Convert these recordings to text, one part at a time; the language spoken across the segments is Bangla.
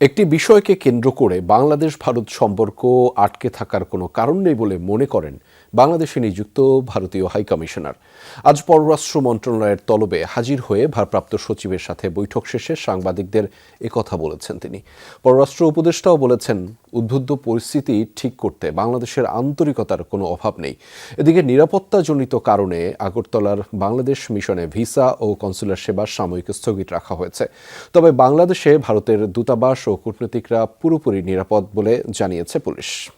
একটি বিষয়কে কেন্দ্র করে বাংলাদেশ ভারত সম্পর্ক আটকে থাকার কোনো কারণ নেই বলে মনে করেন বাংলাদেশে নিযুক্ত ভারতীয় হাইকমিশনার আজ পররাষ্ট্র মন্ত্রণালয়ের তলবে হাজির হয়ে ভারপ্রাপ্ত সচিবের সাথে বৈঠক শেষে সাংবাদিকদের একথা বলেছেন তিনি। পররাষ্ট্র উপদেষ্টাও বলেছেন, উদ্বুদ্ধ পরিস্থিতি ঠিক করতে বাংলাদেশের আন্তরিকতার কোনো অভাব নেই। এদিকে নিরাপত্তাজনিত কারণে আগরতলার বাংলাদেশ মিশনে ভিসা ও কনসুলার সেবা সাময়িক স্থগিত রাখা হয়েছে। তবে বাংলাদেশে ভারতের দূতাবাস ও কূটনীতিকরা পুরোপুরি নিরাপদ বলে জানিয়েছে পুলিশ।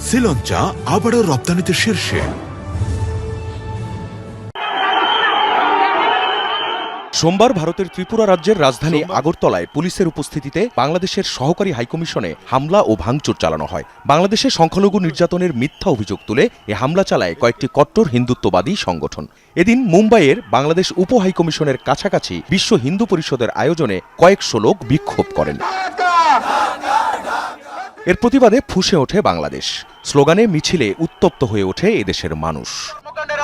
শ্রীলঞ্চা আবারও রপ্তানিতে শীর্ষে। সোমবার ভারতের ত্রিপুরা রাজ্যের রাজধানী আগরতলায় পুলিশের উপস্থিতিতে বাংলাদেশের সহকারী হাইকমিশনে হামলা ও ভাঙচুর চালানো হয়। বাংলাদেশে সংখ্যালঘু নির্যাতনের মিথ্যা অভিযোগ তুলে এ হামলা চালায় কয়েকটি কট্টর হিন্দুত্ববাদী সংগঠন। এদিন মুম্বাইয়ের বাংলাদেশ উপ হাইকমিশনের কাছাকাছি বিশ্ব হিন্দু পরিষদের আয়োজনে কয়েকশো লোক বিক্ষোভ করেন। এর প্রতিবাদে ফুঁসে ওঠে বাংলাদেশ। স্লোগানে মিছিলে উত্তপ্ত হয়ে ওঠে এদেশের মানুষ।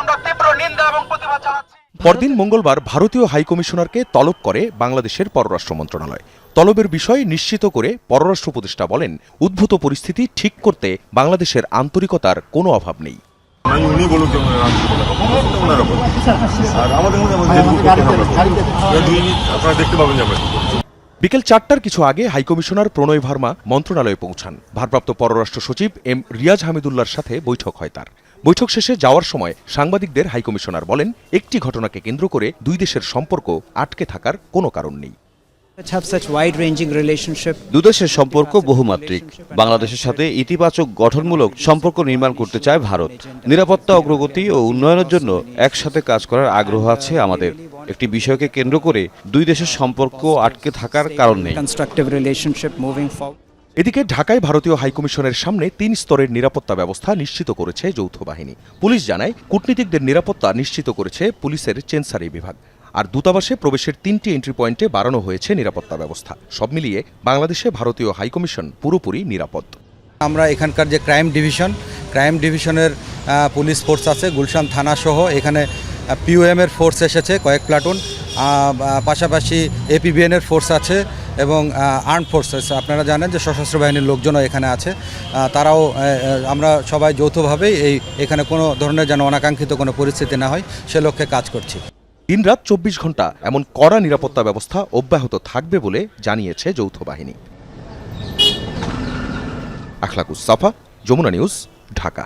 আমরা তীব্র নিন্দা এবং প্রতিবাদ জানাচ্ছি। পরদিন মঙ্গলবার ভারতীয় হাইকমিশনারকে তলব করে বাংলাদেশের পররাষ্ট্র মন্ত্রণালয়। তলবের বিষয় নিশ্চিত করে পররাষ্ট্র উপদেষ্টা বলেন উদ্ভূত পরিস্থিতি ঠিক করতে বাংলাদেশের আন্তরিকতার কোনো অভাব নেই। বিকেল চারটার কিছু আগে হাইকমিশনার প্রণয় ভার্মা মন্ত্রণালয়ে পৌঁছান। ভারপ্রাপ্ত পররাষ্ট্র সচিব এম রিয়াজ হামিদুল্লার সাথে বৈঠক হয় তার। বৈঠক শেষে যাওয়ার সময় সাংবাদিকদের হাইকমিশনার বলেন একটি ঘটনাকে কেন্দ্র করে দুই দেশের সম্পর্ক আটকে থাকার কোনো কারণ নেই। দুদেশের সম্পর্ক বহুমাত্রিক। বাংলাদেশের সাথে ইতিবাচক গঠনমূলক সম্পর্ক নির্মাণ করতে চায় ভারত। নিরাপত্তা অগ্রগতি ও উন্নয়নের জন্য একসাথে কাজ করার আগ্রহ আছে আমাদের। একটি বিষয়কে কেন্দ্র করে দুই দেশের সম্পর্ক আটকে থাকার কারণ নেই। এদিকে ঢাকায় ভারতীয় হাইকমিশনের সামনে তিন স্তরের নিরাপত্তা ব্যবস্থা নিশ্চিত করেছে যৌথ বাহিনী। পুলিশ জানায়, কূটনীতিকদের নিরাপত্তা নিশ্চিত করেছে পুলিশের চেনসারি বিভাগ। আর দূতাবাসে প্রবেশের তিনটি এন্ট্রি পয়েন্টে বাড়ানো হয়েছে নিরাপত্তা ব্যবস্থা। সব মিলিয়ে বাংলাদেশে ভারতীয় হাইকমিশন পুরোপুরি নিরাপদ। আমরা এখানকার যে ক্রাইম ডিভিশন ক্রাইম ডিভিশনের পুলিশ ফোর্স আছে, গুলশান থানা সহ এখানে পিওএম এর ফোর্স এসেছে, কয়েক প্লাটুন পাশাপাশি এপিবিএন এর ফোর্স আছে। এবং আর্ম ফোর্সেস আপনারা জানেন যে সশস্ত্র বাহিনীর লোকজনও এখানে আছে। তারাও আমরা সবাই যৌথভাবেই এই, এখানে কোনো ধরনের যেন অনাকাঙ্ক্ষিত কোনো পরিস্থিতি না হয়, সে লক্ষ্যে কাজ করছি। দিনরাত চব্বিশ ঘণ্টা এমন কড়া নিরাপত্তা ব্যবস্থা অব্যাহত থাকবে বলে জানিয়েছে যৌথ বাহিনী। আখলাকুস সাফা, যমুনা নিউজ, ঢাকা।